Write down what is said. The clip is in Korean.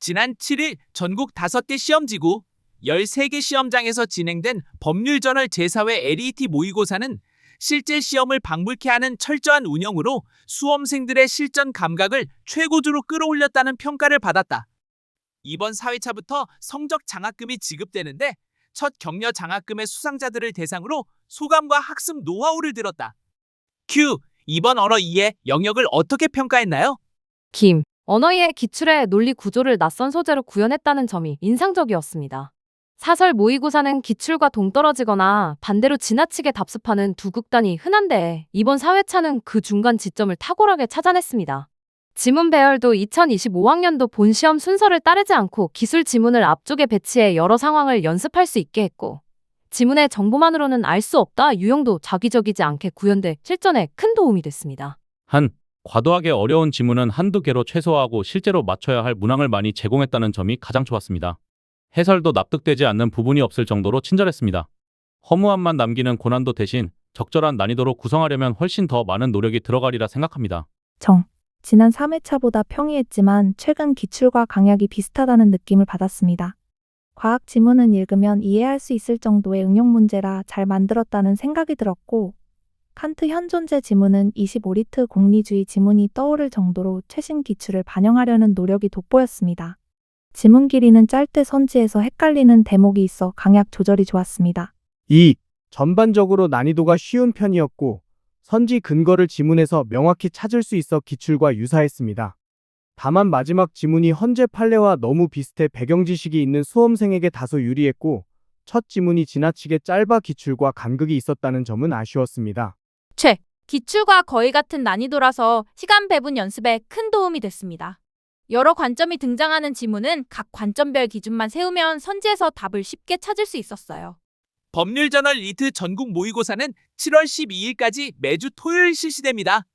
지난 7일 전국 5개 시험지구 13개 시험장에서 진행된 법률저널 제4회 LET 모의고사는 실제 시험을 방불케 하는 철저한 운영으로 수험생들의 실전 감각을 최고조로 끌어올렸다는 평가를 받았다. 이번 4회차부터 성적 장학금이 지급되는데 첫 격려 장학금의 수상자들을 대상으로 소감과 학습 노하우를 들었다. Q. 이번 언어 이해 영역을 어떻게 평가했나요? 김. 언어의 기출의 논리 구조를 낯선 소재로 구현했다는 점이 인상적이었습니다. 사설 모의고사는 기출과 동떨어지거나 반대로 지나치게 답습하는 두 극단이 흔한데 이번 4회차는 그 중간 지점을 탁월하게 찾아냈습니다. 지문 배열도 2025학년도 본 시험 순서를 따르지 않고 기술 지문을 앞쪽에 배치해 여러 상황을 연습할 수 있게 했고 지문의 정보만으로는 알 수 없다 유형도 자기적이지 않게 구현돼 실전에 큰 도움이 됐습니다. 한, 과도하게 어려운 지문은 한두 개로 최소화하고 실제로 맞춰야 할 문항을 많이 제공했다는 점이 가장 좋았습니다. 해설도 납득되지 않는 부분이 없을 정도로 친절했습니다. 허무함만 남기는 고난도 대신 적절한 난이도로 구성하려면 훨씬 더 많은 노력이 들어가리라 생각합니다. 정. 지난 3회차보다 평이했지만 최근 기출과 강약이 비슷하다는 느낌을 받았습니다. 과학 지문은 읽으면 이해할 수 있을 정도의 응용 문제라 잘 만들었다는 생각이 들었고, 칸트 현존재 지문은 25리트 공리주의 지문이 떠오를 정도로 최신 기출을 반영하려는 노력이 돋보였습니다. 지문 길이는 짧대 선지에서 헷갈리는 대목이 있어 강약 조절이 좋았습니다. 2. 전반적으로 난이도가 쉬운 편이었고 선지 근거를 지문에서 명확히 찾을 수 있어 기출과 유사했습니다. 다만 마지막 지문이 헌재 판례와 너무 비슷해 배경 지식이 있는 수험생에게 다소 유리했고 첫 지문이 지나치게 짧아 기출과 간극이 있었다는 점은 아쉬웠습니다. 최. 기출과 거의 같은 난이도라서 시간 배분 연습에 큰 도움이 됐습니다. 여러 관점이 등장하는 지문은 각 관점별 기준만 세우면 선지에서 답을 쉽게 찾을 수 있었어요. 법률저널 리트 전국 모의고사는 7월 12일까지 매주 토요일 실시됩니다.